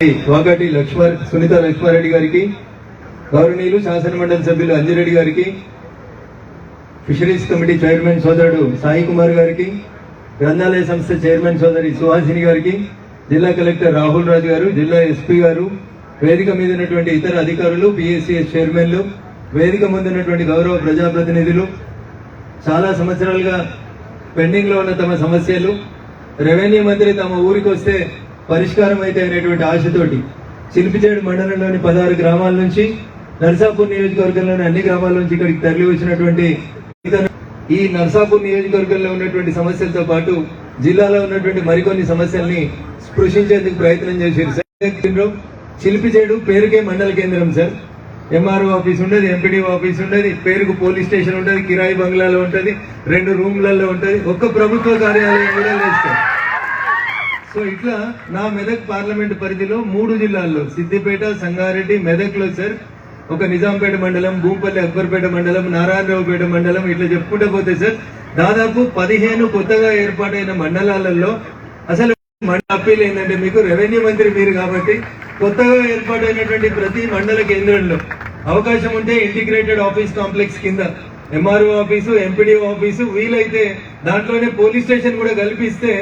వాకాటి లక్ష్మ సునీత లక్ష్మారెడ్డి గారికి గౌరవనీయులు శాసనమండలి సభ్యులు అంజిరెడ్డి గారికి ఫిషరీస్ కమిటీ చైర్మన్ సోదరుడు సాయి కుమార్ గారికి గ్రంథాలయ సంస్థ చైర్మన్ సోదరి సుహాసిని గారికి జిల్లా కలెక్టర్ రాహుల్ రాజు గారు జిల్లా ఎస్పీ గారు వేదిక మీద ఉన్నటువంటి ఇతర అధికారులు పిఎస్సిఎస్ చైర్మన్లు వేదిక ముందున్నటువంటి గౌరవ ప్రజాప్రతినిధులు చాలా సంవత్సరాలుగా పెండింగ్లో ఉన్న తమ సమస్యలు రెవెన్యూ మంత్రి తమ ఊరికి వస్తే పరిష్కారం అయితే అనేటువంటి ఆశతోటి చిలిపిచేడు మండలంలోని పదహారు గ్రామాల నుంచి నర్సాపూర్ నియోజకవర్గంలోని అన్ని గ్రామాల నుంచి ఇక్కడికి తరలి వచ్చినటువంటి ఈ నర్సాపూర్ నియోజకవర్గంలో ఉన్నటువంటి సమస్యలతో పాటు జిల్లాలో ఉన్నటువంటి మరికొన్ని సమస్యల్ని స్పృశించేందుకు ప్రయత్నం చేశారు. సార్ చిలిపిచేడు పేరుకే మండల కేంద్రం సార్. ఎంఆర్ఓ ఆఫీస్ ఉండదు ఎంపీడీ ఆఫీస్ ఉండేది పేరుకు పోలీస్ స్టేషన్ ఉంటుంది కిరాయి బంగ్లాలో ఉంటది రెండు రూమ్లలో ఉంటది ఒక్క ప్రభుత్వ కార్యాలయం కూడా లేదు సార్. సో ఇట్లా నా మెదక్ పార్లమెంట్ పరిధిలో మూడు జిల్లాల్లో సిద్దిపేట సంగారెడ్డి మెదక్లో సార్ ఒక నిజాంపేట మండలం భూంపల్లి అక్బర్పేట మండలం నారాయణరావుపేట మండలం ఇట్లా చెప్పుకుంటే పోతే సార్ దాదాపు పదిహేను కొత్తగా ఏర్పాటైన మండలాలలో అసలు మండల అప్పీల్ ఏంటంటే మీకు రెవెన్యూ మంత్రి మీరు కాబట్టి కొత్తగా ఏర్పాటైనటువంటి ప్రతి మండల కేంద్రంలో అవకాశం ఉంటే ఇంటిగ్రేటెడ్ ఆఫీస్ కాంప్లెక్స్ కింద ఎంఆర్ఓ ఆఫీసు ఎంపీడీఓ ఆఫీసు వీలైతే దాంట్లోనే పోలీస్ స్టేషన్ కూడా కల్పిస్తే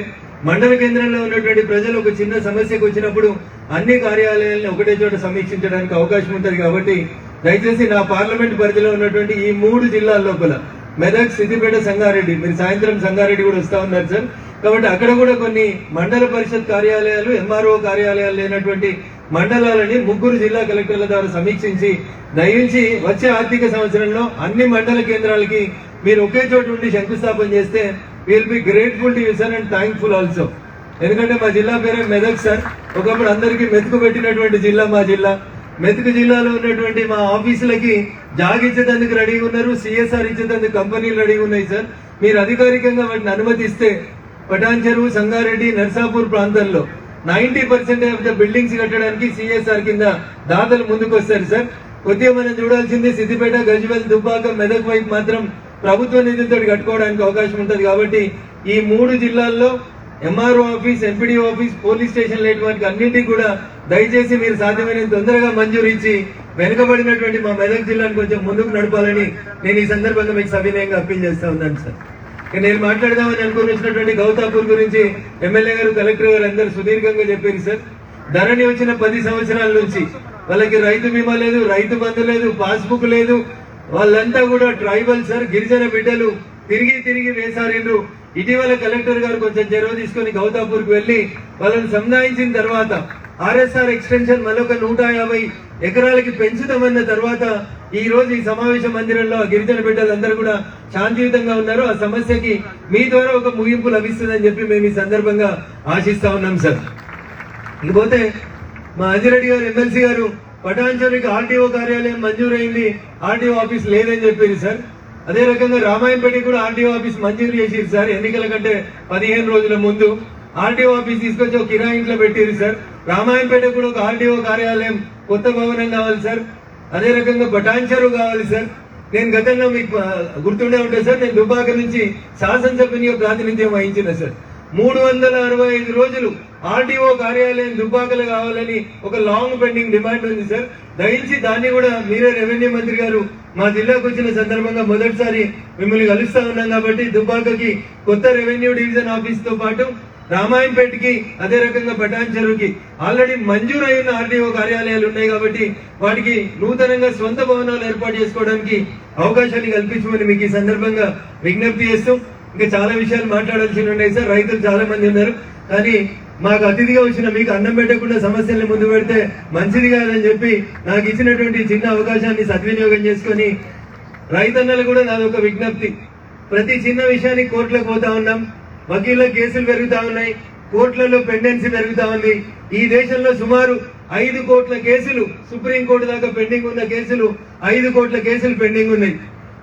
మండల కేంద్రంలో ఉన్నటువంటి ప్రజలు ఒక చిన్న సమస్యకు వచ్చినప్పుడు అన్ని కార్యాలయాలను ఒకటే చోట సమీక్షించడానికి అవకాశం ఉంటుంది కాబట్టి దయచేసి నా పార్లమెంట్ పరిధిలో ఉన్నటువంటి ఈ మూడు జిల్లాల లోపల మెదక్ సిద్దిపేట సంగారెడ్డి మీరు సాయంత్రం సంగారెడ్డి కూడా వస్తా ఉన్నారు సార్. కాబట్టి అక్కడ కూడా కొన్ని మండల పరిషత్ కార్యాలయాలు ఎంఆర్ఓ కార్యాలయాలు లేనటువంటి మండలాలని ముగ్గురు జిల్లా కలెక్టర్ల ద్వారా సమీక్షించి దయించి వచ్చే ఆర్థిక సంవత్సరంలో అన్ని మండల కేంద్రాలకి మీరు ఒకే చోట ఉండి శంకుస్థాపన చేస్తే will be grateful to you sir and thankful also ఎందుకంటే మా జిల్లా పేరే మెదక్ సార్ ఒకప్పుడు అందరికీ మెతుకు పెట్టినటువంటి జిల్లా మా జిల్లా. మెతుకు జిల్లాలో ఉన్నటువంటి మా ఆఫీసులకి జాగ్ ఇచ్చేటందుకు రెడీగా ఉన్నారు సిఎస్ఆర్ ఇచ్చేటందుకు కంపెనీలు రెడీగా ఉన్నాయి సార్ మీరు అధికారికంగా వాటిని అనుమతిస్తే పటాన్ చెరువు సంగారెడ్డి నర్సాపూర్ ప్రాంతాల్లో ninety percent of the buildings కట్టడానికి సిఎస్ఆర్ కింద దాతలు ముందుకు వస్తారు సార్ కొద్దిగా మనం చూడాల్సింది సిద్దిపేట గజ్వెల్ దుబ్బాక మెదక్ వైపు మాత్రం ప్రభుత్వ నిధులతో కట్టుకోవడానికి అవకాశం ఉంటుంది కాబట్టి ఈ మూడు జిల్లాల్లో MRO office MPD office police station లేటువంటి అన్నింటికి కూడా దయచేసి మీరు సాధ్యమైనంత తొందరగా మంజూరు ఇచ్చి వెనుకబడినటువంటి మా మెదక్ జిల్లాను కొంచెం ముందుకు నడపాలని నేను ఈ సందర్భంగా మీకు సవినయంగా అప్పీల్ చేస్తా ఉన్నాను సార్. నేను మాట్లాడదామని అనుకుని వచ్చినటువంటి గౌతాపూర్ గురించి ఎమ్మెల్యే గారు కలెక్టర్ గారు అందరూ సుదీర్ఘంగా చెప్పారు సార్. ధరణి వచ్చిన పది సంవత్సరాల నుంచి వాళ్ళకి రైతు బీమా లేదు రైతు బంధు లేదు పాస్బుక్ లేదు వాళ్ళంతా కూడా ట్రైబల్ సార్ గిరిజన బిడ్డలు తిరిగి తిరిగి వేసారిండ్రు. ఇటీవల కలెక్టర్ గారు కొంచెం చొరవ తీసుకొని గౌతాపూర్కి వెళ్ళి వాళ్ళని సంధాయించిన తర్వాత ఆర్ఎస్ఆర్ ఎక్స్టెన్షన్ మరొక నూట యాభై ఎకరాలకి పెంచుతామన్న తర్వాత ఈ రోజు ఈ సమావేశ మందిరంలో ఆ గిరిజన బిడ్డలందరూ కూడా శాంతియుతంగా ఉన్నారు. ఆ సమస్యకి మీ ద్వారా ఒక ముగింపు లభిస్తుందని చెప్పి మేము ఈ సందర్భంగా ఆశిస్తా ఉన్నాం సార్. ఇకపోతే మా అజిరెడ్డి గారు ఎమ్మెల్సీ గారు పటాన్చరికి ఆర్టీఓ కార్యాలయం మంజూరైంది. ఆర్టీఓ ఆఫీస్ లేదని చెప్పారు సార్. అదే రకంగా రామాయంపేట కూడా ఆర్టీఓ ఆఫీస్ మంజూరు చేసిరు సార్. ఎన్నికల కంటే పదిహేను రోజుల ముందు ఆర్టీఓ ఆఫీస్ తీసుకొచ్చి ఒక కిరాయి ఇంట్లో పెట్టిరు సార్. రామాయంపేట కూడా ఒక ఆర్టీఓ కార్యాలయం కొత్త భవనం కావాలి సార్. అదే రకంగా బటాన్చరు కావాలి సార్. నేను గతంలో మీకు గుర్తుండే ఉంటే సార్ నేను దుబాక నుంచి శాసనసభ్యునిగా ప్రాతినిధ్యం వహించిన సార్. మూడు వందల అరవై ఐదు రోజులు ఆర్టీఓ కార్యాలయం దుబ్బాకలు కావాలని ఒక లాంగ్ పెండింగ్ డిమాండ్ ఉంది సార్ దయించి దాన్ని కూడా మీరే రెవెన్యూ మంత్రి గారు మా జిల్లాకు వచ్చిన సందర్భంగా మొదటిసారి మిమ్మల్ని కలుస్తా ఉన్నాం కాబట్టి దుబ్బాకకి కొత్త రెవెన్యూ డివిజన్ ఆఫీస్తో పాటు రామాయంపేటకి అదే రకంగా పటాన్ చెరువుకి. ఆల్రెడీ మంజూరు అయిన ఆర్టీఓ కార్యాలయాలు ఉన్నాయి కాబట్టి వాటికి నూతనంగా సొంత భవనాలు ఏర్పాటు చేసుకోవడానికి అవకాశాన్ని కల్పించమని మీకు ఈ సందర్భంగా విజ్ఞప్తి చేస్తూ ఇంకా చాలా విషయాలు మాట్లాడాల్సి ఉన్నాయి సార్. రైతులు చాలా మంది ఉన్నారు. కానీ మాకు అతిథిగా వచ్చిన మీకు అన్నం పెట్టకుండా సమస్యల్ని ముందు పెడితే మంచిది కాదని చెప్పి నాకు ఇచ్చినటువంటి చిన్న అవకాశాన్ని సద్వినియోగం చేసుకొని రైతన్నలు కూడా నాది ఒక విజ్ఞప్తి. ప్రతి చిన్న విషయానికి కోర్టులకు పోతా ఉన్నాం. వకీళ్ళ కేసులు పెరుగుతా ఉన్నాయి. కోర్టులలో పెండెన్సీ పెరుగుతా ఉంది. ఈ దేశంలో సుమారు ఐదు కోట్ల కేసులు సుప్రీం కోర్టు దాకా పెండింగ్ ఉన్న కేసులు ఐదు కోట్ల కేసులు పెండింగ్ ఉన్నాయి.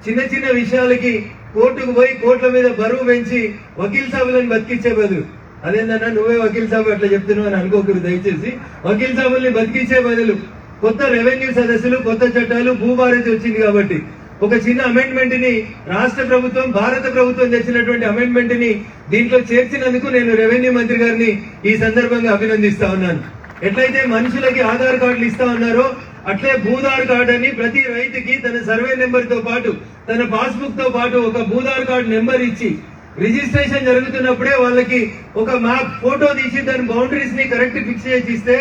చిన్న చిన్న విషయాలకి కోర్టుకు పోయి కోర్టుల మీద బరువు పెంచి వకీల్ సాబులను బతికించే బదులు. అదేందన్నా నువ్వే వకీల్ సాబు అట్లా చెప్తున్నావు అని అనుకోకరు దయచేసి. వకీల్ సాబుల్ని బతికించే బదులు కొత్త రెవెన్యూ సదస్సులు కొత్త చట్టాలు భూభారతి వచ్చింది కాబట్టి. ఒక చిన్న అమెండ్మెంట్ని రాష్ట్ర ప్రభుత్వం భారత ప్రభుత్వం తెచ్చినటువంటి అమెండ్మెంట్ని దీంట్లో చేర్చినందుకు నేను రెవెన్యూ మంత్రి గారిని ఈ సందర్భంగా అభినందిస్తా ఉన్నాను. ఎట్లయితే మనుషులకి ఆధార్ కార్డులు ఇస్తా ఉన్నారో అట్లే భూధార్ కార్డు అని ప్రతి రైతుకి తన సర్వే నెంబర్తో పాటు తన పాస్బుక్తో పాటు ఒక భూధార్ కార్డు నెంబర్ ఇచ్చి రిజిస్ట్రేషన్ జరుగుతున్నప్పుడే వాళ్ళకి ఒక మ్యాప్ ఫోటో తీసి దాని బౌండరీస్ని కరెక్ట్ ఫిక్స్ చేసి ఇస్తే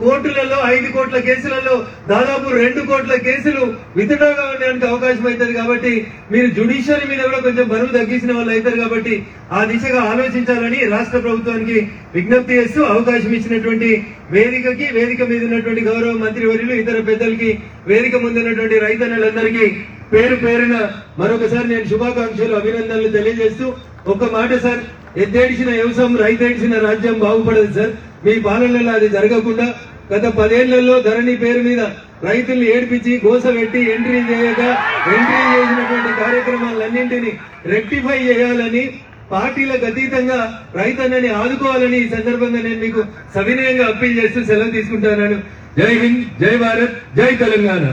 కోర్టులలో ఐదు కోట్ల కేసులలో దాదాపు రెండు కోట్ల కేసులు విత్డ్రా ఉండడానికి అవకాశం అవుతుంది కాబట్టి మీరు జుడిషియరీ మీద కూడా కొంచెం బరువు తగ్గించిన వాళ్ళు అవుతారు కాబట్టి ఆ దిశగా ఆలోచించాలని రాష్ట్ర ప్రభుత్వానికి విజ్ఞప్తి చేస్తూ అవకాశం ఇచ్చినటువంటి వేదికకి వేదిక మీద ఉన్నటువంటి గౌరవ మంత్రివర్యులు ఇతర పెద్దలకి వేదిక ముందున్నటువంటి రైతన్నలందరికీ పేరు పేరున మరొకసారి నేను శుభాకాంక్షలు అభినందనలు తెలియజేస్తూ ఒక్క మాట సార్ ఎద్దేడిచిన వ్యవసాయం రైతేడిచిన రాజ్యం బాగుపడదు సార్. మీ పాలనలో అది జరగకుండా గత పదేళ్ళలో ధరణి పేరు మీద రైతుల్ని ఏడ్పించి గోస పెట్టి ఎంట్రీ చేయక ఎంట్రీ చేసినటువంటి కార్యక్రమాలన్నింటినీ రెక్టిఫై చేయాలని పార్టీలకు అతీతంగా రైతన్నని ఆదుకోవాలని ఈ సందర్భంగా నేను మీకు సవినయంగా అప్పీల్ చేస్తూ సెలవు తీసుకుంటున్నాను జై హింద్ జై భారత్ జై తెలంగాణ.